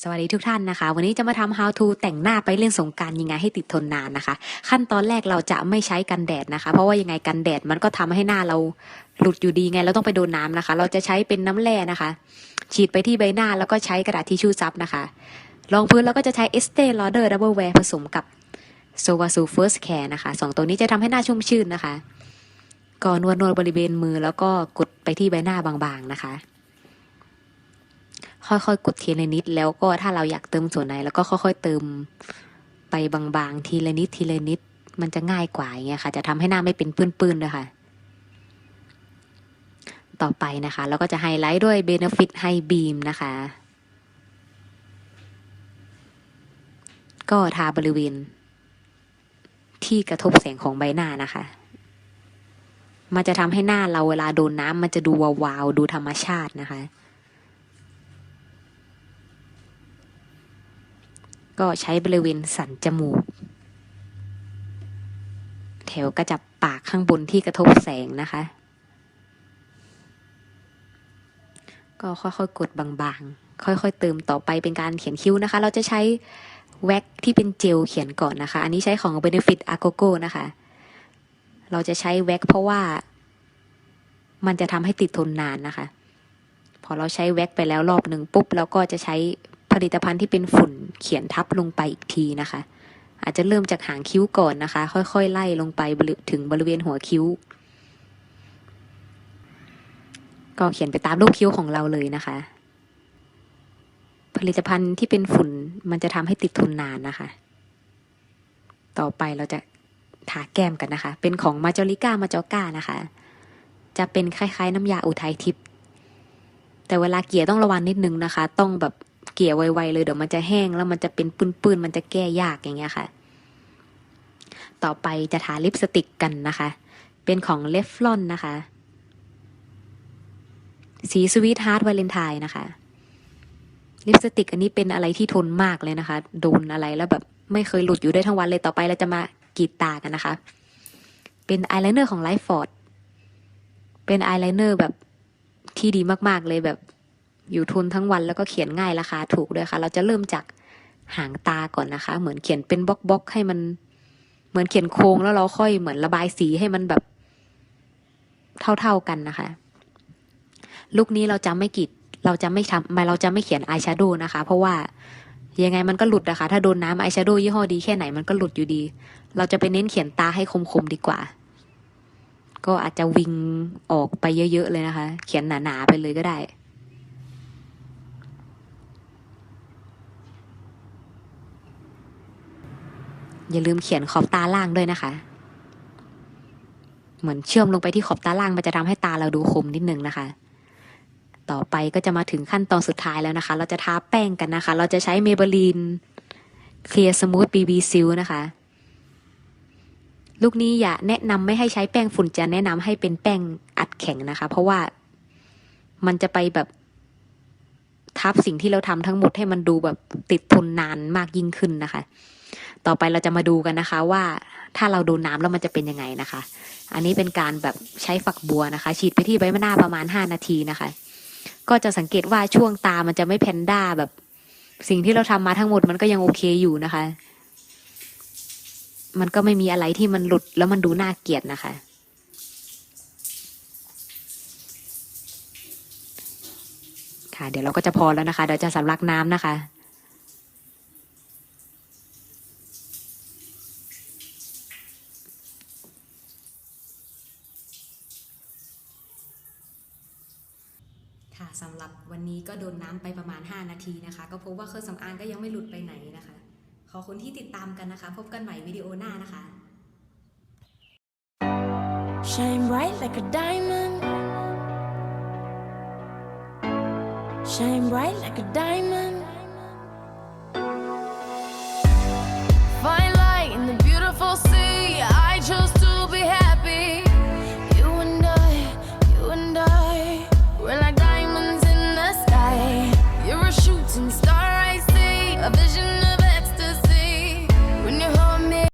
สวัสดีทุกท่านนะคะ วันนี้จะมาทำ how to แต่งหน้าไปเล่นสงการยังไงให้ติดทนนานนะคะ ขั้นตอนแรกเราจะไม่ใช้กันแดดนะคะ เพราะว่ายังไงกันแดดมันก็ทำให้หน้าเราหลุดอยู่ดีไงเราต้องไปโดนน้ำนะคะ เราจะใช้เป็นน้ำแร่นะคะ ฉีดไปที่ใบหน้าแล้วก็ใช้กระดาษทิชชู่ซับนะคะรองพื้นเราก็จะใช้ Estee Lauder Double Wear ผสมกับ s o v a s u First Care นะคะสองตัวนี้จะทำให้หน้าชุ่มชื่นนะคะก็นวดนวดบริเวณมือแล้วก็กดไปที่ใบหน้าบางๆนะคะ ค่อยๆ กดทีละนิด แล้วก็ถ้าเราอยากเติมส่วนไหนแล้วก็ค่อย ๆ เติมไปบางๆ ทีละนิดทีละนิด มันจะง่ายกว่าอย่างเงี้ยค่ะ จะทำให้หน้าไม่เป็นปื้นๆด้วยค่ะ ต่อไปนะคะเราก็จะไฮไลท์ด้วย Benefit High Beam นะคะ ก็ทาบริเวณ ที่กระทบแสงของใบหน้านะคะมันจะทำให้หน้าเราเวลาโดนน้ำมันจะดูวาวๆดูธรรมชาตินะคะ ก็ใช้บริเวณสันจมูก แถวกระจับปากข้างบนที่กระทบแสงนะคะ ก็ค่อยๆกดบางๆ ค่อยๆเติมต่อไปเป็นการเขียนคิ้วนะคะ เราจะใช้แว็กที่เป็นเจลเขียนก่อนนะคะ อันนี้ใช้ของ Benefit a g o g o นะคะ เราจะใช้แว็กเพราะว่า มันจะทำให้ติดทนนานนะคะ พอเราใช้แว็กไปแล้วรอบหนึ่งปุ๊บเราก็จะใช้ ผลิตภัณฑ์ที่เป็นฝุ่นเขียนทับลงไปอีกทีนะคะ อาจจะเริ่มจากหางคิ้วก่อนนะคะ ค่อยๆ ไล่ลงไปถึงบริเวณหัวคิ้ว ก็เขียนไปตามรูปคิ้วของเราเลยนะคะ ผลิตภัณฑ์ที่เป็นฝุ่นมันจะทำให้ติดทนนานนะคะ ต่อไปเราจะทาแก้มกันนะคะ เป็นของมาจอริก้ามาจอก้านะคะ จะเป็นคล้ายๆ น้ำยาอุทัยทิพย์แต่เวลาเกลี่ยต้องระวังนิดนึงนะคะ ต้องแบบ เกลี่ยไวๆเลยเดี๋ยวมันจะแห้งแล้วมันจะเป็นปื้นๆมันจะแก้ยากอย่างเงี้ยค่ะ ต่อไปจะทาลิปสติกกันนะคะ เป็นของเลฟลอนนะคะ สีสวีทฮาร์ดวาเลนไทน์นะคะลิปสติกอันนี้เป็นอะไรที่ทนมากเลยนะคะ โดนอะไรแล้วแบบไม่เคยหลุดอยู่ได้ทั้งวันเลยต่อไปเราจะมากรีดตากันนะคะ เป็นอายไลเนอร์ของไลฟ์ฟอร์ดเป็นอายไลเนอร์แบบที่ดีมาก ๆ เลยแบบ อยู่ทนทั้งวันแล้วก็เขียนง่ายราคาถูกด้วยค่ะ เราจะเริ่มจากหางตาก่อนนะคะ เหมือนเขียนเป็นบล็อกบล็อกๆให้มัน เหมือนเขียนโค้งแล้วเราค่อยเหมือนระบายสีให้มันแบบเท่าๆกันนะคะ ลุคนี้เราจะไม่กรีดเราจะไม่ทำไม่เราจะไม่เขียนอายแชโดว์นะคะ เพราะว่ายังไงมันก็หลุดนะคะ ถ้าโดนน้ำอายแชโดว์ยี่ห้อดีแค่ไหนมันก็หลุดอยู่ดี เราจะไปเน้นเขียนตาให้คมๆดีกว่า ก็อาจจะวิงออกไปเยอะๆเลยนะคะ เขียนหนาๆไปเลยก็ได้ อย่าลืมเขียนขอบตาล่างด้วยนะคะ เหมือนเชื่อมลงไปที่ขอบตาล่างมันจะทำให้ตาเราดูคมนิดนึงนะคะ ต่อไปก็จะมาถึงขั้นตอนสุดท้ายแล้วนะคะ เราจะทาแป้งกันนะคะ เราจะใช้เมเบลีนเคลียร์สมูทบีบีซิลนะคะ ลูกนี้อย่าแนะนำไม่ให้ใช้แป้งฝุ่นจะแนะนำให้เป็นแป้งอัดแข็งนะคะ เพราะว่ามันจะไปแบบทับสิ่งที่เราทำทั้งหมดให้มันดูแบบติดทนนานมากยิ่งขึ้นนะคะ ต่อไปเราจะมาดูกันนะคะว่าถ้าเราโดนน้ำแล้วมันจะเป็นยังไงนะคะ อันนี้เป็นการแบบใช้ฝักบัวนะคะ ฉีดไปที่ใบหน้าประมาณห้านาทีนะคะ ก็จะสังเกตว่าช่วงตามันจะไม่แพนด้าแบบ สิ่งที่เราทำมาทั้งหมดมันก็ยังโอเคอยู่นะคะ มันก็ไม่มีอะไรที่มันหลุดแล้วมันดูน่าเกลียดนะคะค่ะเดี๋ยวเราก็จะพอแล้วนะคะ เดี๋ยวจะสำลักน้ำนะคะ สำหรับวันนี้ก็โดนน้ำไปประมาณ 5 นาทีนะคะ ก็พบว่าเครื่องสำอางก็ยังไม่หลุดไปไหนนะคะ ขอคนที่ติดตามกันนะคะ พบกันใหม่วิดีโอหน้านะคะ Shine bright like a diamond. Shine bright like a diamond.